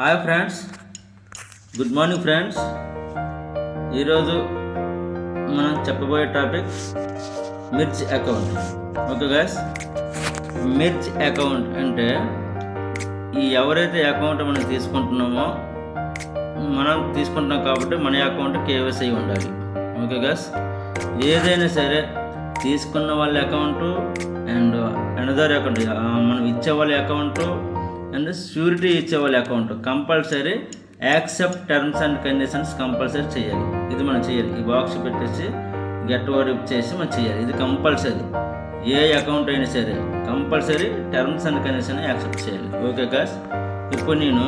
Hi friends. Good morning friends. ఈరోజు మనం చెప్పబోయే topic mirch account. Okay guys? Mirch account అంటే ఈ ఎవరైతే అకౌంట్ మనం తీసుకుంటున్నామో మనం తీసుకుంటున్నాం కాబట్టి మన అకౌంట్ కేవైసీ ఉండాలి. ఓకే గాస్ ఏదైనా సరే తీసుకున్న వాళ్ళ అకౌంటు అండ్ అనదర్ అకౌంట్. మనం ఇచ్చే వాళ్ళ అకౌంటు అండ్ షూరిటీ ఇచ్చే వాళ్ళ account compulsory accept terms and conditions compulsory చేయాలి. ఇది మనం చేయాలి. ఈ బాక్స్ పెట్టేసి గెట్ వర్డ్ చేసి మనం చేయాలి. ఇది కంపల్సరీ ఏ అకౌంట్ అయినా సరే compulsory terms and condition accept చేయాలి. ఓకే గాస్ ఇప్పుడు నేను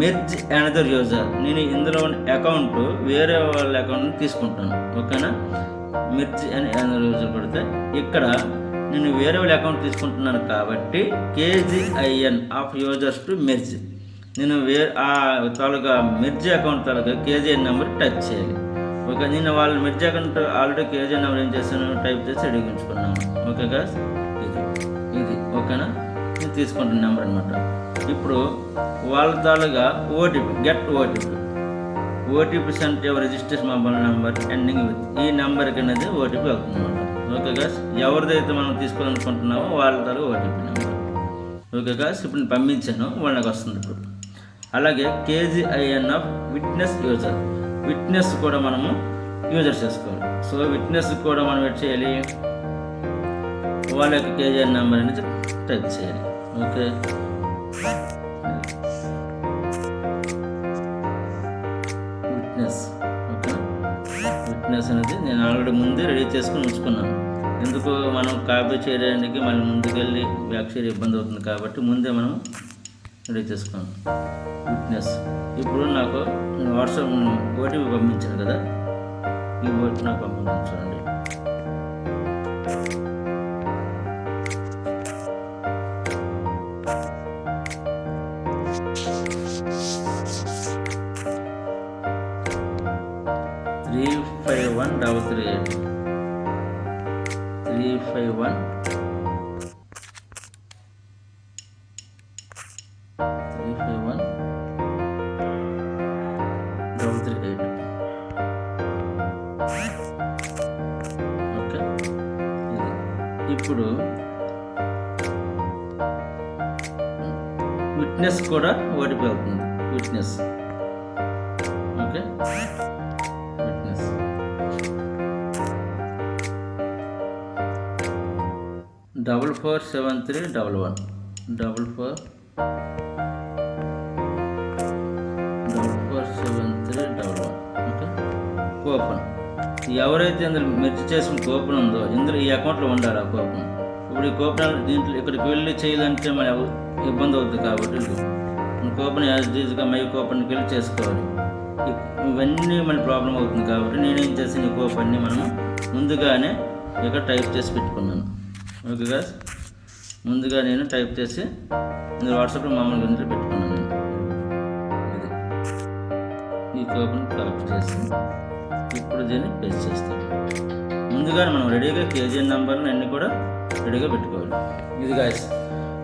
మిర్జ్ అనదర్ యూజర్ నేను ఇందులో ఉన్న అకౌంట్ వేరే వాళ్ళ అకౌంట్ తీసుకుంటాను ఓకేనా మిర్చి అని అనదర్ యూజర్ పెడితే ఇక్కడ నేను వేరే వాళ్ళ అకౌంట్ తీసుకుంటున్నాను కాబట్టి KGIN of users to merge నేను వే ఆ తాలూకా మిర్చి అకౌంట్ తాలూకా కేజీఎన్ నెంబర్ టచ్ చేయాలి. ఓకే నేను వాళ్ళ మిర్చి అకౌంట్ ఆల్రెడీ కేజీఎన్ నెంబర్ ఏం చేశాను టైప్ చేసి అడిగించుకున్నాను. ఓకే గాస్ ఇది ఇది ఓకేనా? నేను తీసుకుంటున్న నెంబర్ అనమాట ఇప్పుడు వాళ్ళ తాలూగా OTP get OTP OTP sent your registration mobile number ending with ఈ నెంబర్కి అనేది ఓటీపీ అవుతుంది అనమాట ఓకే గాస్ ఎవరిదైతే మనం తీసుకోవాలనుకుంటున్నామో వాళ్ళ తాలూకా ఓటీపీ నెంబర్ ఓకే గాస్ ఇప్పుడు నేను పంపించాను వాళ్ళకి వస్తుంది ఇప్పుడు. అలాగే KGIN of witness user. Witness కూడా మనము యూజర్ చేసుకోవాలి. సో విట్నెస్ కూడా మనం ఎట్ చేయాలి? వాళ్ళ యొక్క కేజీఎన్ నెంబర్ అనేది టైప్ చేయాలి. ఓకే. విట్నెస్ అనేది నేను ఆల్రెడీ ముందే రెడీ చేసుకుని ఉంచుకున్నాను. ఎందుకు మనం కాపీ చేయడానికి మళ్ళీ ముందుకెళ్ళి బ్యాక్ ఇబ్బంది అవుతుంది కాబట్టి ముందే మనం రెడీ చేసుకున్నాం. విట్నెస్ ఇప్పుడు నాకు వాట్సాప్ ఓటీపీ పంపించాను కదా? ఈ ఓటీపీ నాకు పంపించాను five double three eight three five one. Three five one. Double three eight. Okay. ఇప్పుడు విట్నెస్ కూడా ఓడిపోతుంది witness. Okay. Double four seven three double one. Double four. Double four seven three double one. Okay? Coupon. ఎవరైతే ఇందులో మెర్చి చేసిన coupon ఉందో ఇందులో ఈ అకౌంట్లో ఉండాలి ఆ కూపన్. ఇప్పుడు ఈ కూపన్ దీంట్లో ఇక్కడికి వెళ్ళి చేయాలంటే మన ఇబ్బంది అవుతుంది కాబట్టి కూపన్ యాజ్ డీజ్గా మై కూపన్కి వెళ్ళి చేసుకోవాలి. ఇవన్నీ మన ప్రాబ్లం అవుతుంది కాబట్టి నేనేం చేసాను ఈ కూపన్ని మనము ముందుగానే ఇక్కడ టైప్ చేసి పెట్టుకున్నాను. ఓకే గాస్ ముందుగా నేను టైప్ చేసి ఇందులో వాట్సాప్లో మామూలుగా ఇందులో పెట్టుకున్నాను. ఈ కూపన్ కలెక్ట్ చేసి ఇప్పుడు దీన్ని పేస్ట్ చేస్తాను. ముందుగా మనం రెడీగా కేజీ నెంబర్ని అన్నీ కూడా రెడీగా పెట్టుకోవాలి. ఇది గాయస్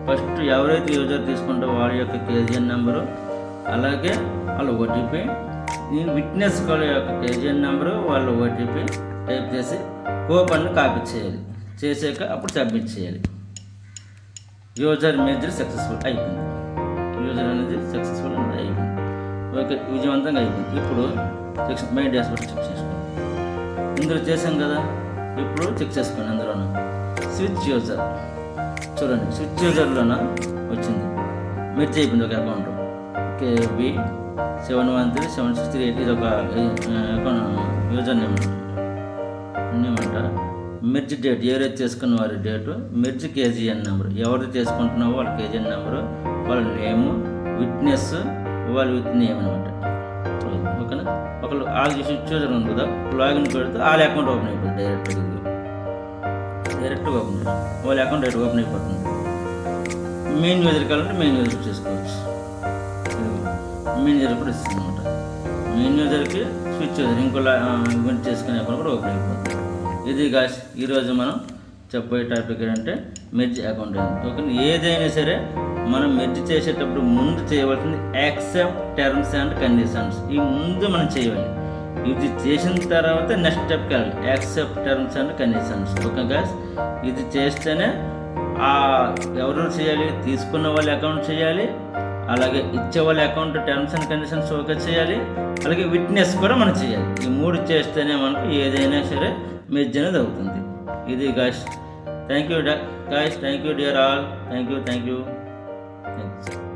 ఫస్ట్ ఎవరైతే యూజర్ తీసుకుంటో వాళ్ళ యొక్క కేజీఎన్ నెంబరు అలాగే వాళ్ళ ఓటీపీ నేను విట్నెస్ కాల్ యొక్క కేజీఎన్ నెంబరు వాళ్ళ ఓటీపీ టైప్ చేసి కూపన్ను కాపీ చేయాలి. చేసాక అప్పుడు సబ్మిట్ చేయాలి. యూజర్ మేజర్ సక్సెస్ఫుల్ అయిపోయింది. యూజర్ అనేది సక్సెస్ఫుల్ అనేది అయిపోయింది. ఓకే విజయవంతంగా అయిపోయింది. ఇప్పుడు చెక్ మై డాష్బోర్డ్ చెక్ చేసుకోండి ఇందులో చేసాం కదా? ఇప్పుడు చెక్ చేసుకోండి అందులోన. స్విచ్ యూజర్ చూడండి స్విచ్ యూజర్లోన వచ్చింది. మెర్జ్ అయిపోయింది ఒక account KB seven one three seven six three eight ఇది ఒక అకౌంట్ యూజర్ నేమ్ నేమ్ అంట. మిర్చి డేట్ ఎవరైతే చేసుకున్న వారి డేటు? మిర్చి కేజీఎన్ నెంబర్. ఎవరు చేసుకుంటున్నావో వాళ్ళ కేజీఎన్ నెంబరు. వాళ్ళ నేము విట్నెస్ వాళ్ళ విత్ నేమ్ అనమాట ఓకేనా? ఒకళ్ళు ఆల్ స్విచ్ చూసారు ఉంది కదా లాగిన్ పెడితే వాళ్ళ అకౌంట్ ఓపెన్ అయిపోతుంది డైరెక్ట్గా. డైరెక్ట్గా ఓపెన్ వాళ్ళ అకౌంట్ డైరెక్ట్ ఓపెన్ అయిపోతుంది. మెయిన్ యూజర్ కావాలంటే మెయిన్ యూజర్ చేసుకోవచ్చు. మెయిన్ యూజర్ కూడా ఇస్తుంది అనమాట మెయిన్ యూజర్కి స్విచ్ యూజర్ ఇంకో చేసుకునే అకౌంట్ కూడా ఓపెన్ అయిపోతుంది ఇది గాస్ ఈరోజు మనం చెప్పబోయే టాపిక్ ఏంటంటే మెర్జ్ అకౌంట్ ఓకే ఏదైనా సరే మనం మెర్జ్ చేసేటప్పుడు ముందు చేయవలసింది యాక్సెప్ట్ టర్మ్స్ అండ్ కండిషన్స్ ఈ ముందు మనం చేయాలి. ఇది చేసిన తర్వాత నెక్స్ట్ స్టెప్కి వెళ్ళాలి. Accept terms and conditions okay guys ఇది చేస్తేనే ఆ ఎవరెవరు చేయాలి? తీసుకున్న వాళ్ళ అకౌంట్ చేయాలి. అలాగే ఇచ్చే వాళ్ళ account terms and conditions okay చేయాలి. అలాగే విట్నెస్ కూడా మనం చేయాలి. ఈ మూడు చేస్తేనే మనకు ఏదైనా సరే మెజ్ అనేది అవుతుంది. ఇది guys thank you guys thank you dear all thank you thank you thank you